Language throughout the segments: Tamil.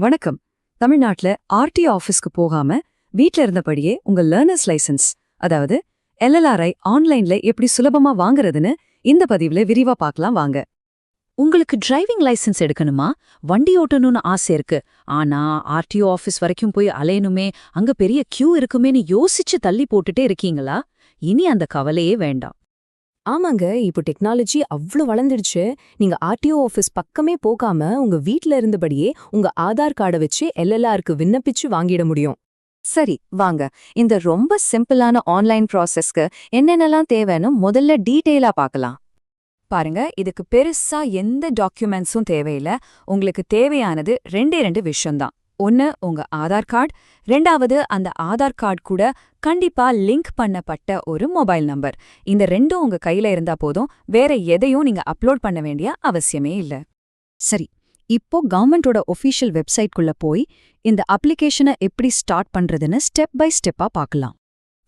வணக்கம். தமிழ்நாட்டுல ஆர்டி ஆஃபீஸ்க்கு போகாம வீட்டில் இருந்தபடியே உங்க லேர்னர்ஸ் லைசென்ஸ் அதாவது எல்எல்ஆர்ஐ ஆன்லைன்ல எப்படி சுலபமா வாங்குறதுன்னு இந்த பதிவுல விரிவா பார்க்கலாம் வாங்க. உங்களுக்கு டிரைவிங் லைசென்ஸ் எடுக்கணுமா? வண்டி ஓட்டணும்னு ஆசை இருக்கு. ஆனா ஆர்டிஓ ஆஃபீஸ் வரைக்கும் போய் அலையணுமே அங்க பெரிய கியூ இருக்குமேனு யோசிச்சு தள்ளி போட்டுட்டே இருக்கீங்களா? இனி அந்த கவலையே வேண்டாம். ஆமாங்க இப்போ டெக்னாலஜி அவ்ளோ வளர்ந்துடுச்சு. நீங்க ஆர்டிஓ ஆஃபீஸ் பக்கமே போகாம உங்க வீட்ல இருந்தபடியே உங்க ஆதார் கார்டை வச்சு எல்எல்ஆருக்கு விண்ணப்பிச்சு வாங்கிட முடியும். சரி வாங்க. இந்த ரொம்ப சிம்பிளான ஆன்லைன் ப்ராசஸ்க்கு என்னென்னலாம் தேவைன்னு முதல்ல டீட்டெயிலா பார்க்கலாம். பாருங்க இதுக்கு பெருசா எந்த டாக்குமெண்ட்ஸும் தேவையில்ல. உங்களுக்கு தேவையானது ரெண்டே ரெண்டு விஷயம்தான். ஒன்னு உங்க ஆதார் கார்டு. ரெண்டாவது அந்த ஆதார் கார்டு கூட கண்டிப்பா லிங்க் பண்ணப்பட்ட ஒரு மொபைல் நம்பர். இந்த ரெண்டும் உங்க கையில இருந்தா போதும். வேற எதையும் நீங்க அப்லோட் பண்ண வேண்டிய அவசியமே இல்ல. சரி இப்போ கவர்மெண்டோட ஒஃபீஷியல் வெப்சைட்குள்ள போய் இந்த அப்ளிகேஷனை எப்படி ஸ்டார்ட் பண்றதுன்னு ஸ்டெப் பை ஸ்டெப்பா பார்க்கலாம்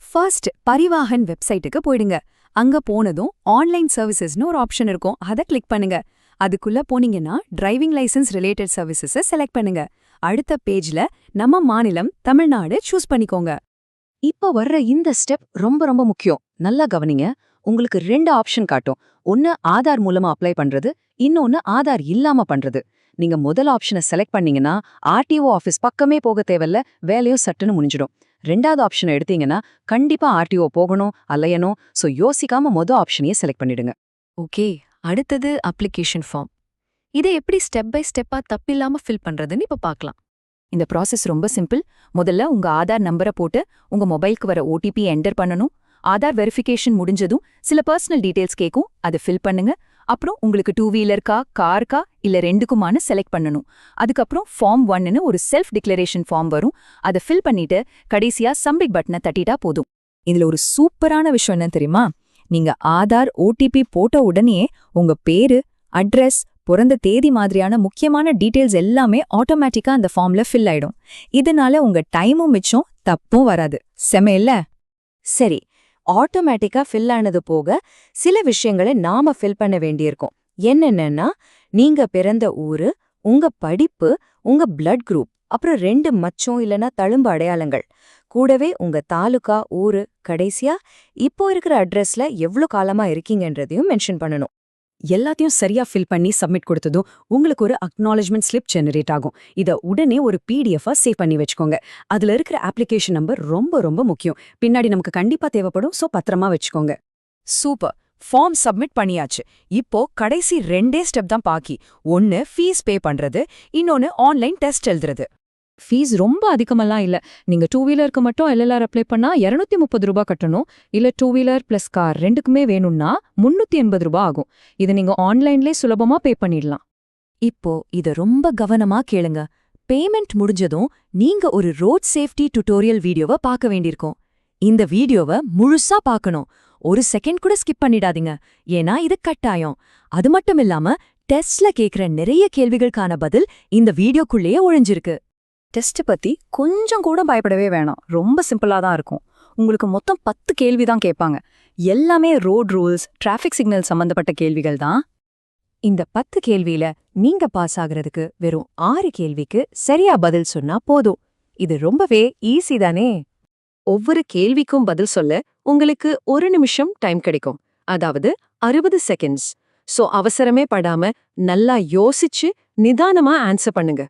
ஃபர்ஸ்ட் பரிவாஹன் வெப்சைட்டுக்கு போயிடுங்க. அங்க போனதும் ஆன்லைன் சர்வீசஸ்னு ஒரு ஆப்ஷன் இருக்கும். அதை கிளிக் பண்ணுங்க. அதுக்குள்ள போனீங்கன்னா டிரைவிங் லைசென்ஸ் ரிலேட்டட் சர்வீசஸை செலக்ட் பண்ணுங்க. அடுத்த பேஜ்ல நம்ம மாநிலம் தமிழ்நாடு சூஸ் பண்ணிக்கோங்க. இப்போ வர்ற இந்த ஸ்டெப் ரொம்ப ரொம்ப முக்கியம். நல்லா கவனிங்க. உங்களுக்கு ரெண்டு ஆப்ஷன் காட்டும். ஒன்னு ஆதார் மூலமா அப்ளை பண்றது இன்னொன்னு ஆதார் இல்லாம பண்றது. நீங்க முதல் ஆப்ஷனை செலக்ட் பண்ணீங்கன்னா ஆர்டிஓ ஆபீஸ் பக்கமே போக தேவையில்ல வேலையும் சட்டுன்னு முடிஞ்சிடும். ரெண்டாவது ஆப்ஷனை எடுத்தீங்கன்னா கண்டிப்பா ஆர்டிஓ போகணும் அலையணும். சோ யோசிக்காம மொத ஆப்ஷனையே செலக்ட் பண்ணிடுங்க. ஓகே. அடுத்தது அப்ளிகேஷன் ஃபார்ம் இதை எப்படி ஸ்டெப் பை ஸ்டெப்பா தப்பில்லாம ஃபில் பண்றதுன்னு இப்ப பார்க்கலாம் இந்த ப்ராசஸ் ரொம்ப சிம்பிள் முதல்ல உங்க ஆதார் நம்பரை போட்டு உங்க மொபைலுக்கு வர ஓடிபி என்டர் பண்ணணும். ஆதார் வெரிஃபிகேஷன் முடிஞ்சதும் சில பர்சனல் டீடைல்ஸ் கேட்கும் அதை ஃபில் பண்ணுங்க. அப்புறம் உங்களுக்கு டூ வீலர்க்கா கார்க்கா இல்ல ரெண்டுக்குமான செலக்ட் பண்ணணும். அதுக்கப்புறம் ஃபார்ம் ஒன்னு ஒரு செல்ஃப் டிக்ளரேஷன் ஃபார்ம் வரும். அதை ஃபில் பண்ணிட்டு கடைசியா சம்பிக் பட்டனை தட்டிட்டா போதும். இதுல ஒரு சூப்பரான விஷயம் என்ன தெரியுமா? நீங்க ஆதார் ஓடிபி போட்ட உடனே உங்க பேரு அட்ரஸ் பிறந்த தேதி மாதிரியான முக்கியமான டீட்டெயில்ஸ் எல்லாமே ஆட்டோமேட்டிக்கா அந்த ஃபார்ம்ல ஃபில் ஆயிடும். இதனால உங்க டைமும் மிச்சம் தப்பும் வராது. செம இல்ல சரி ஆட்டோமேட்டிக்கா ஃபில் ஆனது போக சில விஷயங்களை நாம ஃபில் பண்ண வேண்டியிருக்கும். என்னென்னன்னா நீங்க பிறந்த ஊரு உங்க படிப்பு உங்க பிளட் குரூப் அப்புறம் ரெண்டு மச்சம் இல்லனா தழும்பு அடையாளங்கள். கூடவே உங்க தாலுகா ஊரு கடைசியா இப்போ இருக்கிற அட்ரஸ்ல எவ்ளோ காலமா இருக்கீங்கன்றதையும் மென்ஷன் பண்ணணும். எல்லாத்தையும் சரியா ஃபில் பண்ணி சப்மிட் கொடுத்ததும் உங்களுக்கு ஒரு அக்னாலஜ்மெண்ட் ஸ்லிப் ஜெனரேட் ஆகும். இத உடனே ஒரு பிடிஎஃபாக சேவ் பண்ணி வச்சுக்கோங்க. அதுல இருக்கிற அப்ளிகேஷன் நம்பர் ரொம்ப ரொம்ப முக்கியம். பின்னாடி நமக்கு கண்டிப்பா தேவைப்படும் சோ பத்திரமா வச்சுக்கோங்க. சூப்பர் ஃபார்ம் சப்மிட் பண்ணியாச்சு. இப்போ கடைசி ரெண்டே ஸ்டெப் தான் பாக்கி. ஒன்னு ஃபீஸ் பே பண்றது இன்னொன்னு ஆன்லைன் டெஸ்ட் எழுதுறது. ஃபீஸ் ரொம்ப அதிகமெல்லாம் இல்ல. நீங்க டூ வீலருக்கு மட்டும் எல்எல்ஆர் அப்ளை பண்ணா இரநூத்தி முப்பது ரூபா கட்டணும். இல்ல டூ வீலர் பிளஸ் கார் ரெண்டுக்குமே வேணும்னா முன்னூத்தி எண்பது ரூபா ஆகும். இதை நீங்க ஆன்லைன்லயே சுலபமா பே பண்ணிடலாம். இப்போ இத ரொம்ப கவனமா கேளுங்க. பேமெண்ட் முடிஞ்சதும் நீங்க ஒரு ரோட் சேஃப்டி டுட்டோரியல் வீடியோவை பார்க்க வேண்டியிருக்கும். இந்த வீடியோவை முழுசா பார்க்கணும். ஒரு செகண்ட் கூட ஸ்கிப் பண்ணிடாதீங்க. ஏன்னா இது கட்டாயம். அது மட்டும் இல்லாம டெஸ்ட்ல கேக்குற நிறைய கேள்விகளுக்கான பதில் இந்த வீடியோக்குள்ளேயே ஒழிஞ்சிருக்கு. டெஸ்ட் பத்தி கொஞ்சம் கூட பயப்படவே வேணாம். ரொம்ப சிம்பிளா தான் இருக்கும். உங்களுக்கு மொத்தம் பத்து கேள்வி தான் கேட்பாங்க. எல்லாமே ரோட் ரூல்ஸ் டிராஃபிக் சிக்னல் சம்பந்தப்பட்ட கேள்விகள் தான். இந்த பத்து கேள்வியில நீங்க பாஸ் ஆகுறதுக்கு வெறும் ஆறு கேள்விக்கு சரியா பதில் சொன்னா போதும். இது ரொம்பவே ஈஸி தானே? ஒவ்வொரு கேள்விக்கும் பதில் சொல்ல உங்களுக்கு ஒரு நிமிஷம் டைம் கிடைக்கும். அதாவது அறுபது செகண்ட்ஸ். சோ அவசரமே படாம நல்லா யோசிச்சு நிதானமா ஆன்சர் பண்ணுங்க.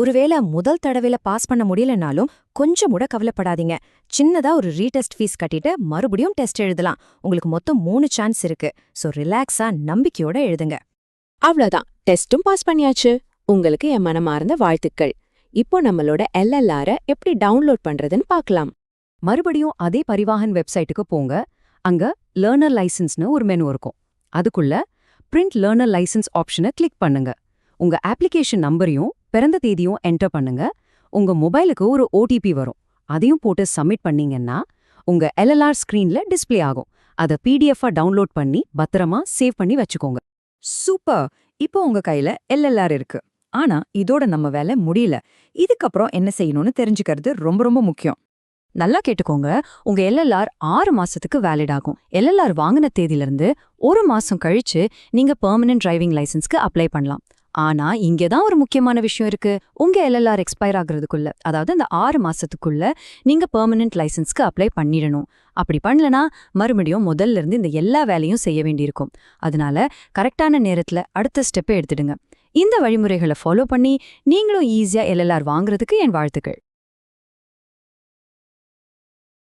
ஒருவேளை முதல் தடவையில பாஸ் பண்ண முடியலனாலும் கொஞ்சம் கூட கவலைப்படாதீங்க. சின்னதா ஒரு ரீடெஸ்ட் ஃபீஸ் கட்டிட்டு மறுபடியும் டெஸ்ட் எழுதலாம். உங்களுக்கு மொத்தம் மூணு சான்ஸ் இருக்கு. ஸோ ரிலாக்ஸா நம்பிக்கையோட எழுதுங்க. அவ்வளோதான் டெஸ்ட்டும் பாஸ் பண்ணியாச்சு. உங்களுக்கு என் மனமார்ந்த வாழ்த்துக்கள். இப்போ நம்மளோட எல்எல்ஆர எப்படி டவுன்லோட் பண்றதுன்னு பார்க்கலாம். மறுபடியும் அதே பரிவாஹன் வெப்சைட்டுக்கு போங்க. அங்க லேர்னர் லைசன்ஸ்னு ஒரு மெனு இருக்கும். அதுக்குள்ள பிரிண்ட் லேர்னர் லைசன்ஸ் ஆப்ஷனை கிளிக் பண்ணுங்க. உங்க அப்ளிகேஷன் நம்பரையும் பிறந்த தேதியும் என்டர் பண்ணுங்க. உங்க மொபைலுக்கு ஒரு ஓடிபி வரும். அதையும் போட்டு சப்மிட் பண்ணீங்கன்னா உங்க எல்எல்ஆர் ஸ்கிரீன்ல டிஸ்ப்ளே ஆகும். அதை பிடிஎஃபா டவுன்லோட் பண்ணி பத்திரமா சேவ் பண்ணி வச்சுக்கோங்க. சூப்பர் இப்போ உங்க கையில எல்எல்ஆர் இருக்கு. ஆனா இதோட நம்ம வேலை முடியல. இதுக்கப்புறம் என்ன செய்யணும்னு தெரிஞ்சுக்கிறது ரொம்ப ரொம்ப முக்கியம். நல்லா கேட்டுக்கோங்க. உங்க எல்எல்ஆர் ஆறு மாசத்துக்கு வேலிட் ஆகும். எல்எல்ஆர் வாங்கின தேதியிலிருந்து ஒரு மாசம் கழிச்சு நீங்க பெர்மனன்ட் டிரைவிங் லைசன்ஸ்க்கு அப்ளை பண்ணலாம். ஆனா இங்க தான் ஒரு முக்கியமான விஷயம் இருக்கு. உங்க எல்எல்ஆர் எக்ஸ்பயர் ஆகுறதுக்குள்ள அதாவது அந்த ஆறு மாசத்துக்குள்ள நீங்க பெர்மனன்ட் லைசன்ஸ்க்கு அப்ளை பண்ணிடணும். அப்படி பண்ணலனா மறுபடியும் முதல்ல இருந்து இந்த எல்லா வேலையும் செய்ய வேண்டியிருக்கும். அதனால கரெக்டான நேரத்துல அடுத்த ஸ்டெப்பை எடுத்துடுங்க. இந்த வழிமுறைகளை ஃபாலோ பண்ணி நீங்களும் ஈஸியா எல்எல்ஆர் வாங்குறதுக்கு என் வாழ்த்துக்கள்.